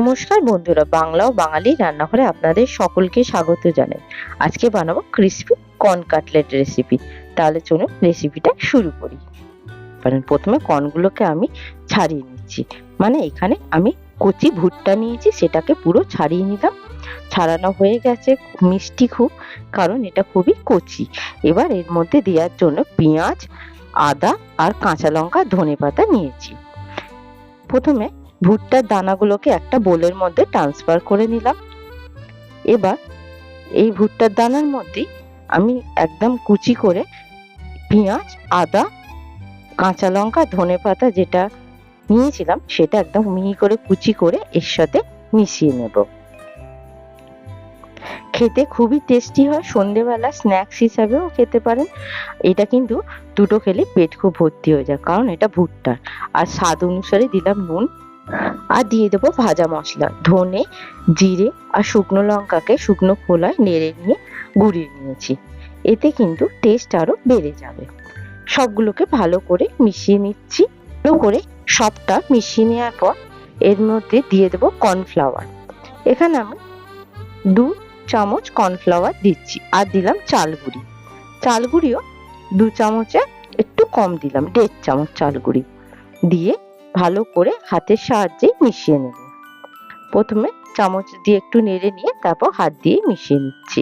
নমস্কার বন্ধুরা, বাংলা ও বাঙালি রান্নাঘরে আপনাদের সকলকে স্বাগত জানাই। আজকে বানাবো ক্রিসপি কর্ন কাটলেট রেসিপি তাহলে চলুন রেসিপিটা শুরু করি। কারণ প্রথমে কর্নগুলোকে আমি ছাড়িয়ে নিচ্ছি। মানে এখানে আমি কচি ভুট্টা নিয়েছি, সেটাকে পুরো ছাড়িয়ে নিলাম। ছাড়ানো হয়ে গেছে মিষ্টি খুব, কারণ এটা খুবই কচি। এবার এর মধ্যে দেওয়ার জন্য পেঁয়াজ, আদা আর কাঁচা লঙ্কা ধনে পাতা নিয়েছি। প্রথমে ভুট্টার দানাগুলোকে একটা বোলের মধ্যে ট্রান্সফার করে নিলাম। এবার এই ভুট্টার দানার মধ্যেই আমি একদম কুচি করে পেঁয়াজ, আদা, কাঁচা লঙ্কা, ধনে পাতা যেটা নিয়েছিলাম সেটা একদম মিহি করে কুচি করে এর সাথে মিশিয়ে নেব। খেতে খুবই টেস্টি হয়, সন্ধেবেলা স্ন্যাক্স হিসাবেও খেতে পারেন। এটা কিন্তু দুটো খেলে পেট খুব ভর্তি হয়ে যায়, কারণ এটা ভুট্টার আর স্বাদ অনুসারে দিলাম নুন। আর দিয়ে দেবো ভাজা মশলা। ধনে, জিরে আর শুকনো লঙ্কাকে শুকনো খোলায় নেড়ে নিয়ে গুঁড়িয়ে নিয়েছি। এতে কিন্তু টেস্ট আরও বেড়ে যাবে। সবগুলোকে ভালো করে মিশিয়ে নিচ্ছি। ভালো করে সবটা মিশিয়ে নেওয়ার পর এর মধ্যে দিয়ে দেবো কর্নফ্লাওয়ার এখানে আমি দু চামচ কর্নফ্লাওয়ার দিচ্ছি আর দিলাম চাল গুঁড়ি চাল গুঁড়িও দু চামচে একটু কম দিলাম, দেড় চামচ চাল গুঁড়ি দিয়ে ভালো করে হাতের সাহায্যে মিশিয়ে নেব। প্রথমে চামচ দিয়ে একটু নেড়ে নিয়ে তারপর হাত দিয়ে মিশিয়ে নিচ্ছি।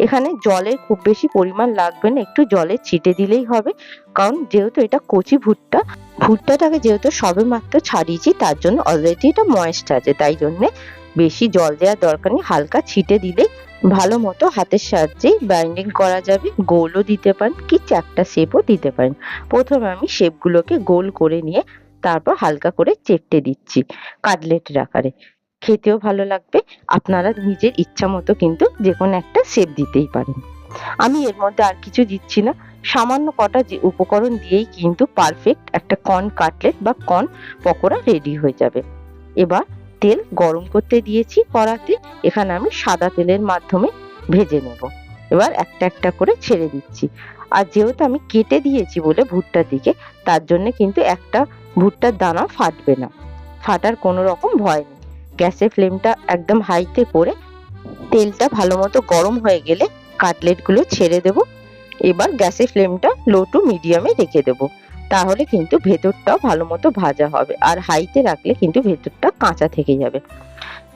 এখানে জলের খুব বেশি পরিমাণ লাগবে না, একটু জলের ছিটে দিলেই হবে। কারণ যেহেতু এটা কচি ভুট্টা, ভুট্টাটাকে যেহেতু সবে মাত্র ছাড়িয়েছি, তার জন্য অলরেডি এটা ময়েস্ট আছে। তাই জন্যে বেশি জল দেওয়ার দরকার নেই, হালকা ছিটে দিলেই ভালো মতো হাতের সাহায্যেই বাইন্ডিং করা যাবে। গোলও দিতে পারেন, কি চারটা শেপও দিতে পারেন। প্রথমে আমি শেপগুলোকে গোল করে নিয়ে তারপর হালকা করে চেপটে দিচ্ছি কাটলেটের আকারে। খেতেও ভালো লাগবে, আপনারা নিজের ইচ্ছা মতো কিন্তু যে কোনো একটা শেপ দিতেই পারেন। আমি এর মধ্যে আর কিছু দিচ্ছি না, সামান্য কটা যে উপকরণ দিয়েই কিন্তু পারফেক্ট একটা কর্ন কাটলেট বা কর্ন পকোড়া রেডি হয়ে যাবে। এবার তেল গরম করতে দিয়েছি কড়াতে, এখানে আমি সাদা তেলের মাধ্যমে ভেজে নেব। এবার একটা একটা করে ছেড়ে দিচ্ছি। আর যেহেতু আমি কেটে দিয়েছি বলে ভুট্টার দিকে, তার জন্য কিন্তু একটা ভুট্টার দানা ফাটবে না। ফাটার কোনো রকম ভয় নেই। গ্যাসের ফ্লেমটা একদম হাইতে করে তেলটা ভালো মতো গরম হয়ে গেলে কাটলেটগুলো ছেড়ে দেব। এবার গ্যাসের ফ্লেমটা লো টু মিডিয়ামে রেখে দেব। তাহলে কিন্তু ভেতরটাও ভালো মতো ভাজা হবে আর হাইতে রাখলে কিন্তু ভেতরটা কাঁচা থেকে যাবে।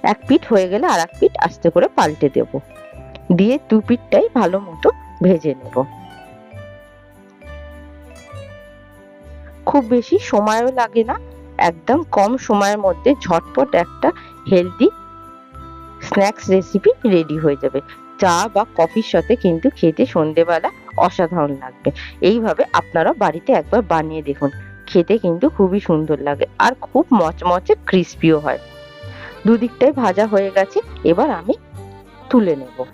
এক পিঠ হয়ে গেলে আর এক পিঠ আস্তে করে পাল্টে দেব। দিয়ে দু পিঠটাই ভালো মতো ভেজে নেব। খুব বেশি সময়ও লাগে না। একদম কম সময়ের মধ্যে ঝটপট একটা হেলদি স্ন্যাক্স রেসিপি রেডি হয়ে যাবে। চা বা কফির সাথে কিন্তু খেতে সন্ধেবেলা অসাধারণ লাগবে। এইভাবে আপনারা বাড়িতে একবার বানিয়ে দেখুন। খেতে কিন্তু খুবই সুন্দর লাগে আর খুব মচমচে ক্রিস্পিও হয়। দুদিকটাই ভাজা হয়ে গেছে, এবার আমি তুলে নেব।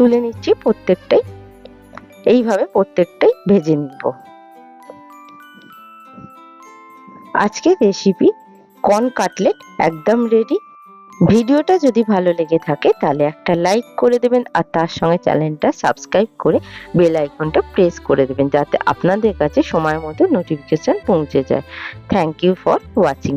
তুলে নিচ্ছি প্রত্যেকটাই। এইভাবে প্রত্যেকটাই ভেজে নিব। আজকের রেসিপি কর্ন কাটলেট একদম রেডি ভিডিওটা যদি ভালো লেগে থাকে, তাহলে একটা লাইক করে দেবেন আর তার সঙ্গে চ্যানেলটা সাবস্ক্রাইব করে বেল আইকনটা প্রেস করে দেবেন, যাতে আপনাদের কাছে সময় মতো নোটিফিকেশন পৌঁছে যায়। Thank you for watching